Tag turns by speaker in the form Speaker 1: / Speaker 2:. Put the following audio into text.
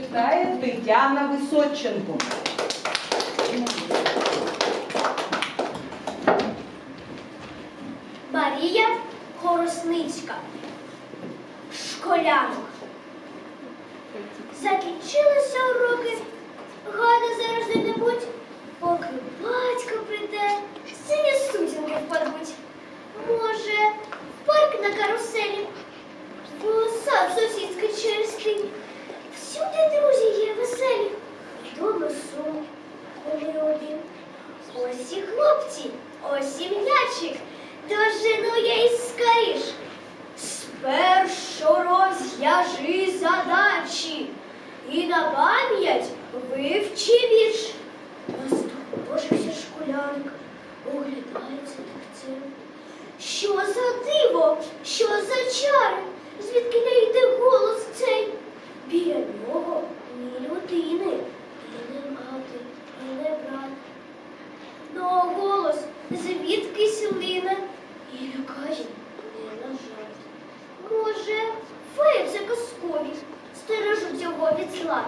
Speaker 1: Читає Тетяна Височенко.
Speaker 2: Марія Хоросницька. Школянок. Закінчилися уроки. Гади зараз де-небудь, поки батько прийде, сині сутінки впадуть. Може, в парк на каруселі, в сад сусідський через тим. Коли. Ось і хлопці, ось і м'ячик, дожену я й скоріш. Спершу розв'яжи задачі і на пам'ять вивчи вірш. Наступожився школярик, оглядається тихцем. Що за диво, що за чари, звідки не йде голос цей? Біля нього ні людини, і не мати, і не брат. Ну, а голос звідкись киселина і лікарі не нажать. Може, феї це казкові, стережуть його від зла.